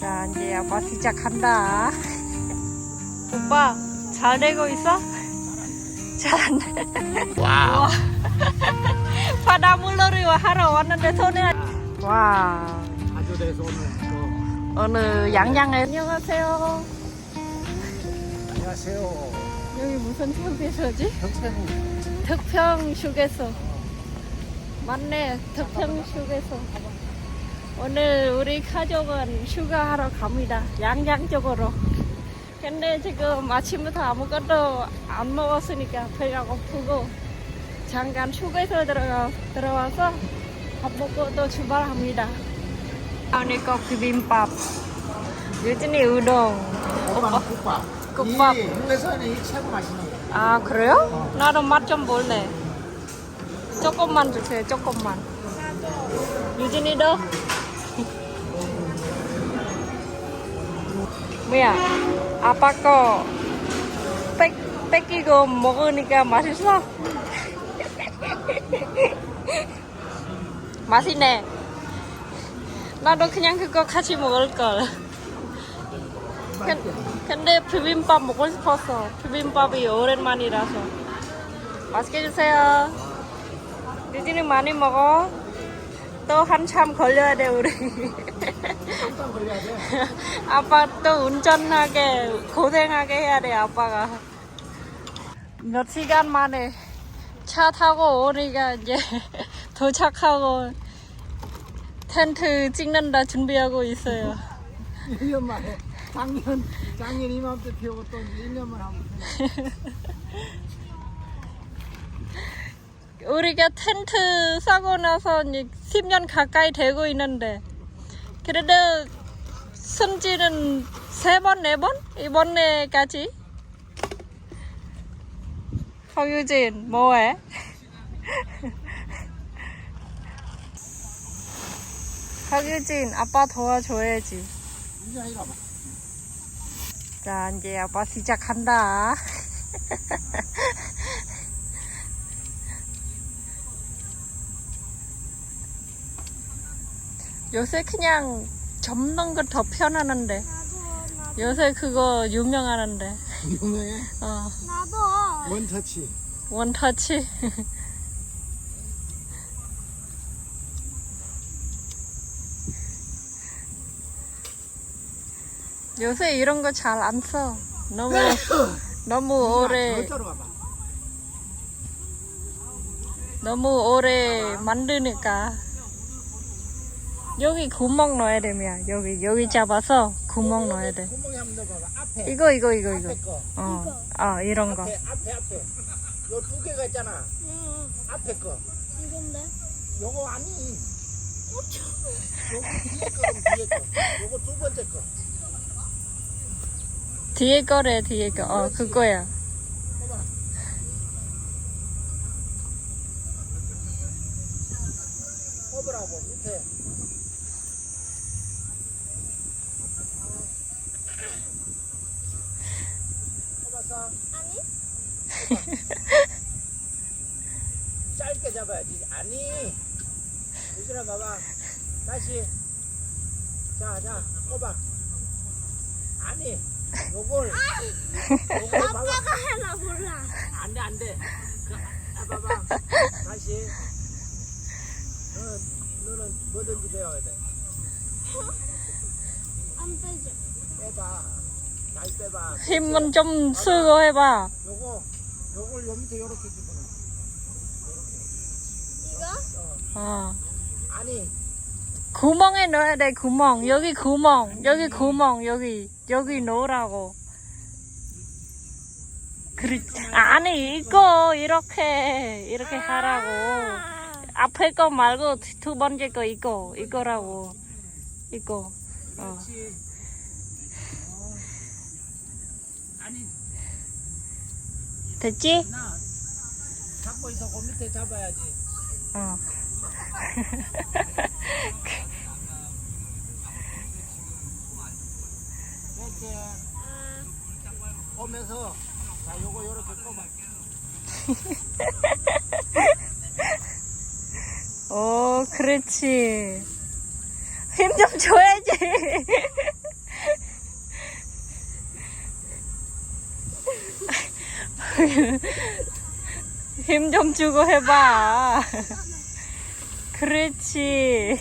자, 이제 아빠 시작한다. 오빠, 잘 되고 있어? 잘안 돼. 와우. 바다 물놀이 하러 왔는데 손에. 와, 아주 돼서 오늘 또 오늘 양양에. 안녕하세요. 안녕하세요. 여기 무슨 휴게소지? 경찰국 덕평 휴게소. 맞네, 덕평 휴게소. 오늘 우리 가족은 휴가하러 갑니다. 양양 쪽으로. 근데 지금 아침부터 아무것도 안 먹었으니까 배가 고프고 잠깐 휴게소 들어가, 들어와서 밥 먹고 또 출발합니다. 오늘 꼭 비빔밥. 유진이 우동. 오빠 국밥. 국밥. 이 국에서는 이 최고 맛있는 거. 아 그래요? 나도 맛 좀 볼래. 조금만 주세요. 조금만. 유진이도. 뭐야? 아빠 거 뺏, 뺏기고 먹으니까 맛있어? 맛있네. 나도 그냥 그거 같이 먹을 걸. 근- 근데 비빔밥 먹고 싶었어. 비빔밥이 오랜만이라서. 맛있게 주세요. 유진이 많이 먹어. 또 한참 걸려야 돼, 우리. 돼. 아빠 또 운전하게, 고생하게 해야 돼, 아빠가. 몇 시간 만에 차 타고 오니까 이제 도착하고 텐트 찍는다 준비하고 있어요. 1년 만에 작년 작년 이맘때 피우고 또 이제 1년 만에 하면 우리가 텐트 사고 나서 이제 10년 가까이 되고 있는데 그래도 손질은 세 번, 네 번? 이번에까지? 허유진, 뭐해? 허유진, 아빠 도와줘야지. 자, 이제 아빠 시작한다. 요새 그냥 접는 거 더 편하는데. 요새 그거 유명하는데. 유명해. 어, 나도 원터치. 원터치. 요새 이런 거 잘 안 써. 너무, 너무 오래. 너무 오래 만드니까 여기 구멍 넣어야 되면 여기 여기 잡아서 구멍 넣어야 돼 구멍에 한번 넣어봐봐. 앞에. 이거 이거 이거 이거 앞에 거. 어, 어 이런 거 앞에 앞에 앞에. 요 두 개가 있잖아. 응 앞에 거. 이건데 요거 아니. 요거 뒤에 거. 요거 두 번째 거. 뒤에 거래 뒤에 거 어 그거야 봐봐. 꼽으라고 밑에. 꼽았어? 아니 짧게 잡아야지. 아니. 유진아 봐봐. 다시. 자, 자, 꼽아. 아니. 요걸. 요걸 봐봐. 아빠가 해라 몰라 안 돼, 안 돼. 그, 아, 봐봐. 다시. 너는, 너는 뭐든지 배워야 돼. 안 빼줘 빼봐. 다시 빼봐. 힘은 좀 쓰고 해봐 요거, 요걸 요 밑에 요렇게 집어넣어. 이거? 어. 아니, 구멍에 넣어야 돼 구멍. 여기 구멍. 여기 구멍. 여기 여기 넣으라고. 그렇 아니 이거 이렇게 이렇게 하라고. 앞에 거 말고 두 번째 거 이거 이거라고. 이거. 어. 그렇지. 어. 아니, 됐지? 나 잡고 있어. 그 밑에 잡아야지. 어. 이렇게 오면서 자 요거 요렇게 꼽아 오, 그렇지. 힘 좀 줘야지. 힘 좀 주고 해봐. 그렇지.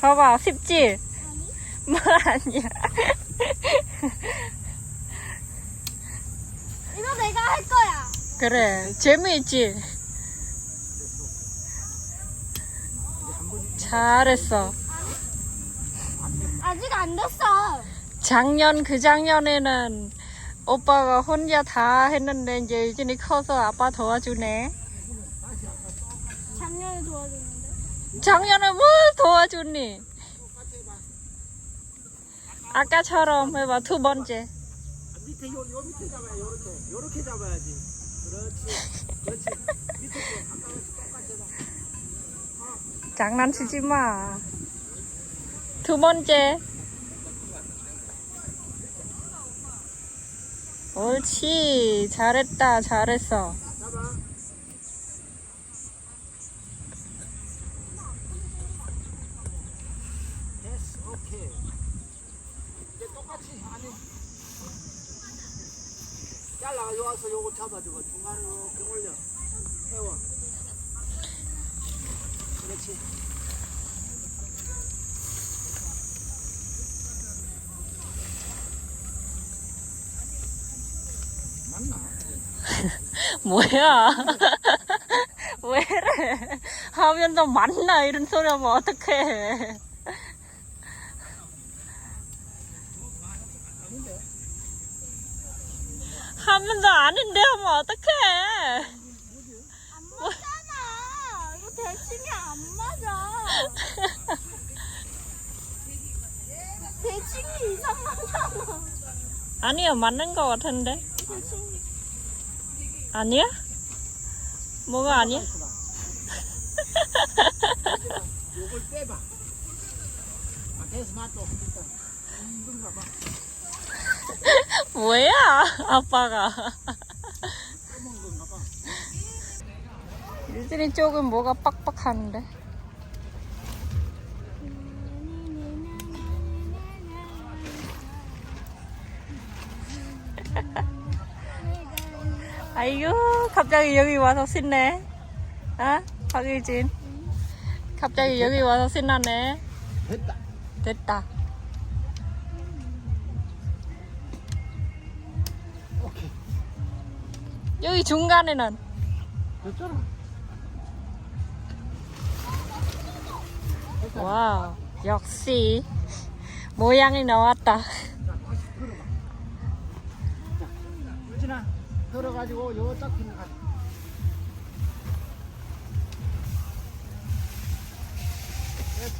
봐봐, 쉽지? 뭐 아니야. 이거 내가 할 거야. 그래, 재미있지? 잘했어. 아직 안 됐어. 작년 그 작년에는 오빠가 혼자 다 했는데 이제 유진이 커서 아빠 도와주네. 작년에 도와줬는데. 작년에 뭘 도와주니? 아까처럼 해봐 두 번째. 밑에 요, 요 밑에 잡아야 요렇게 요렇게 잡아야지 그렇지 그렇지 밑에 거 아까 똑같이 해봐 장난치지 마. 두 번째. 옳지. 잘했다. 잘했어. 잡아주고 중간에 이렇게 올려 세워 그렇지 맞나? 뭐야? 왜래? 하면서 만나 이런 소리 하면 어떡해. 하면서 아닌데 하면 어떡해. 안 맞잖아. 이거 대칭이 안 맞아. 대칭이 이상하잖아. 아니야, 맞는 거 같은데. 대칭이. 아니야? 뭐가 아니야? 요걸 빼봐. 뭐야, 아빠가. 유진이 쪽은 뭐가 빡빡하는데? 아이고, 갑자기 여기 와서 신네. 어? 박유진. 갑자기 여기 와서 신나네. 됐다. 됐다. 오케이. 여기 중간에는 됐잖아. 와우, 역시 모양이 나왔다. 들어가지고 요딱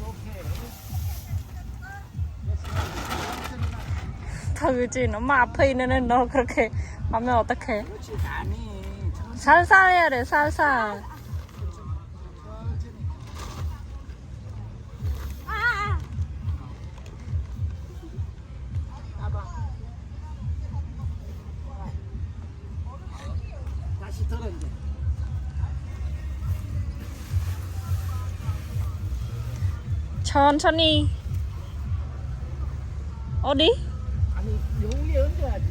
오케이. 됐어. 박유진, 엄마 앞에 있는 너 그렇게 하면 어떡해? 그렇지, 아니. 살살 해야 돼, 살살. 천천히. 어디? 아니 여기 얹어야지.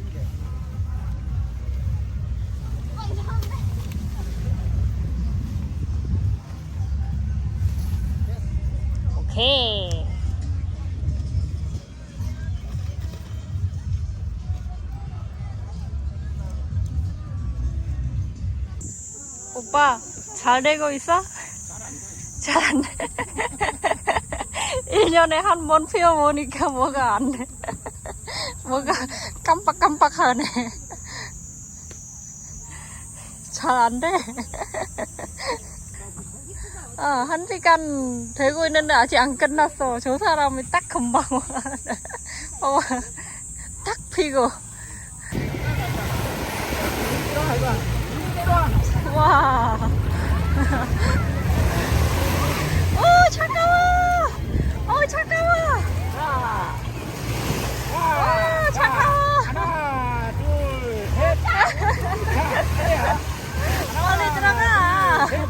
오케이. 오빠, 잘 되고 있어? 잘안 돼. 1년에 한 번 피워보니까 뭐가 안 돼. 뭐가 깜빡깜빡하네. 잘 안 돼. 어, 한 시간 되고 있는데 아직 안 끝났어. 저 사람이 딱 금방 와. 어, 딱 피고. 와. 오, 차가워. 어, 차가워. 자, 아, 차가워. 하나, 둘, 셋. 자, 해야. 빨리 들어가. 셋.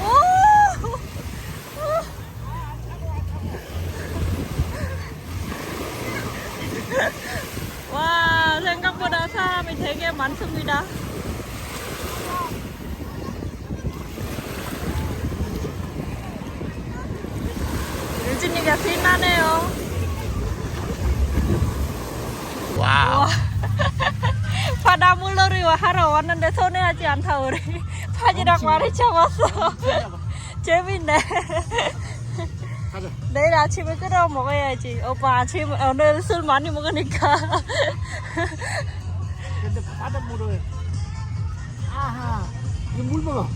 오. 많습니다. 유진이가 빛나네요. 와우. 바다 물놀이 하러 왔는데 손해하지 않다 우리 바지락 많이 잡았어. 재밌네. 가자. 내일 아침에 끓여 먹어야지. 오빠 아침 오늘 술 많이 먹으니까. 근데 바닷물을 아하 이거 물 먹어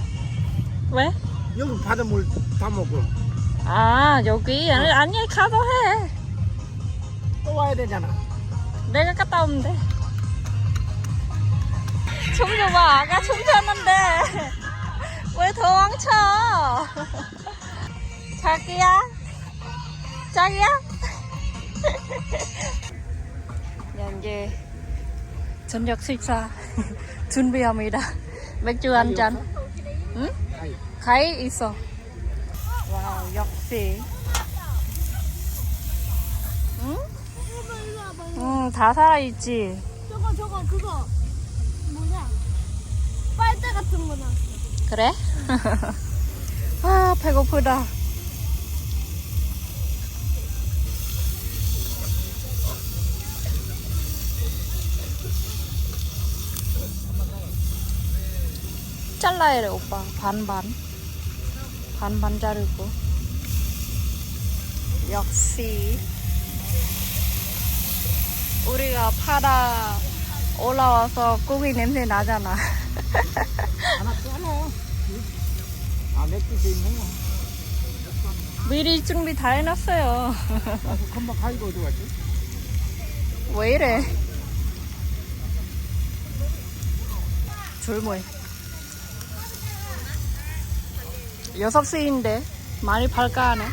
왜? 여기 바닷물 다 먹어 아 여기 아니 아니 가도 해. 또 와야 되잖아 내가 갔다 오면 돼. 춤좀 봐. 아까 춤췄는데 왜 도망쳐? 자기야? 자기야? 이제 저녁 식사 준비합니다. 맥주 한 잔. 응? 가위 있어. 와우 역시. 응? 이거 이거 봐봐. 응, 다 살아있지. 저거 저거 그거 뭐냐? 빨대 같은 거 나왔어. 그래? 아, 배고프다. 잘라야 돼, 오빠. 반반. 반반 자르고. 역시. 우리가 파다 올라와서 고기 냄새 나잖아. 하나 아 맥주 있네 미리 준비 다 해놨어요. 금방 가지고 어디 갔지? 왜 이래? 졸모해. 여섯 시인데 많이 발가하네.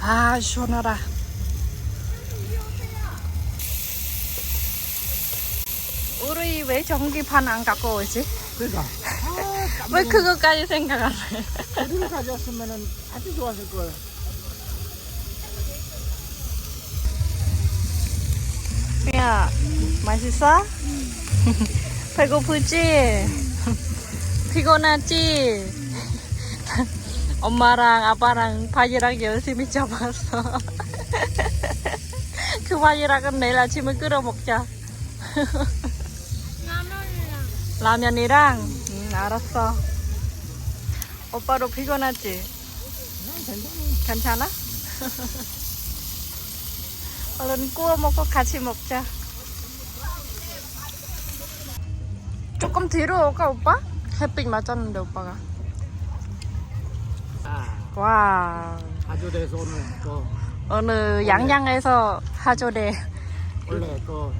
아 시원하다. 우리 왜 전기판 안 갖고 오지? 그러니까 아 왜 그거까지 생각 안 해? 우리를 가져왔으면 아주 좋았을 거야 야, 맛있어? 배고프지? 피곤하지? 엄마랑 아빠랑 바지락 열심히 잡았어. 그 바지락은 내일 아침에 끓여 먹자. 라면이랑? 응, 알았어. 오빠도 피곤하지? 괜찮아? 얼른 구워 먹고 같이 먹자. 조금 뒤로 올까 오빠? 햇빛 맞았는데 오빠가. 아와 가조대에서 오늘 그 어느 양양에서 하조대. 원래 그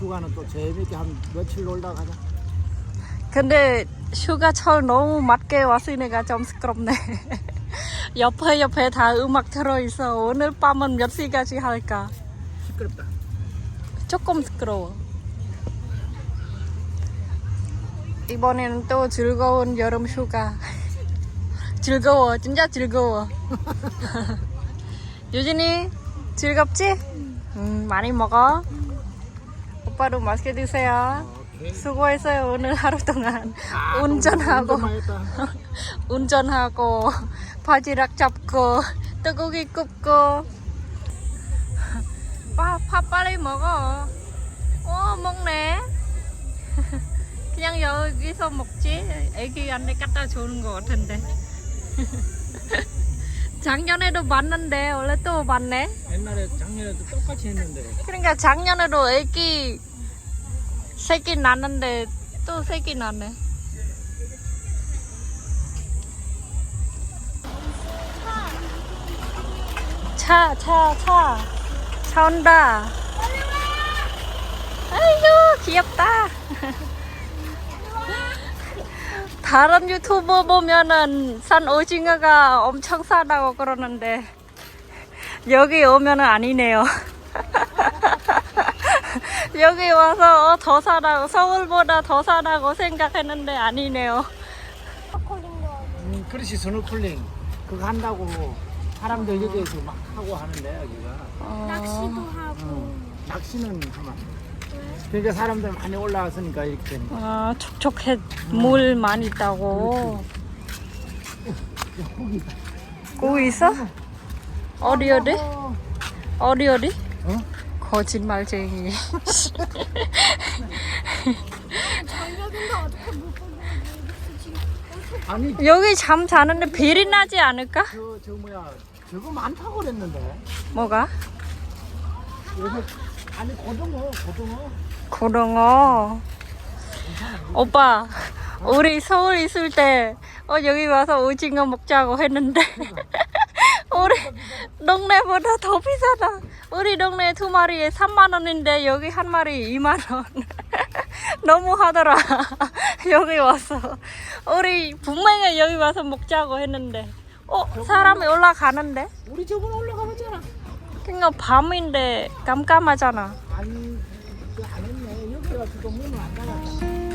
휴가는 또 재밌게 한 며칠 놀다 가자 근데 휴가철 너무 맞게 왔으니까 좀 시끄럽네. 옆에 옆에 다 음악 들어있어. 오늘 밤은 몇 시까지 할까? 시끄럽다 조금 시끄러워. 이번에는 또 즐거운 여름 휴가. 즐거워, 진짜 즐거워. 유진이 즐겁지? 음, 많이 먹어. 오빠도 맛있게 드세요. 수고했어요 오늘 하루 동안. 아, 운전하고. 운전하고. 바지락 잡고 뜨고기 굽고. 밥, 밥 빨리 먹어. 어 먹네. 그냥 여기서 먹지? 애기한테 갖다 주는 거 같은데. 작년에도 봤는데 원래 또 봤네. 옛날에 작년에도 똑같이 했는데. 그러니까 작년에도 애기 새끼 낳는데 또 새끼 낳네 차, 차, 차. 차 온다. 아이고, 귀엽다. 다른 유튜버 보면은 산 오징어가 엄청 싸다고 그러는데 여기 오면은 아니네요. 여기 와서 어, 더 싸다고 서울보다 더 싸다고 생각했는데 아니네요. 음, 그릇이 스노클링 그거 한다고 사람들 여기에서 막 하고 하는데 여기가 어, 낚시도 하고. 어, 낚시는 하면 그러니까 사람들 많이 올라왔으니까 이렇게 되는 거야. 아, 촉촉해 물 많이 있다고. 고기 고기 있어? 어디 어디? 어, 어디 어디? 어? 거짓말쟁이. 아니 여기 잠 자는데 비리 나지 않을까? 저, 저 뭐야 저거 많다고 그랬는데 뭐가? 요새 아니 고등어 고등어 고등어. 오빠, 우리 서울 있을 때, 어, 여기 와서 오징어 먹자고 했는데, 우리 동네보다 더 비싸다. 우리 동네 두 마리에 3만 원인데, 여기 한 마리 2만 원. 너무 하더라. 여기 와서. 우리 분명히 여기 와서 먹자고 했는데, 어, 사람이 올라가는데? 우리 저번 올라가 봤잖아 그니까 밤인데 깜깜하잖아. 아니 그안 했네 여기가 지금 문을 안 닫았다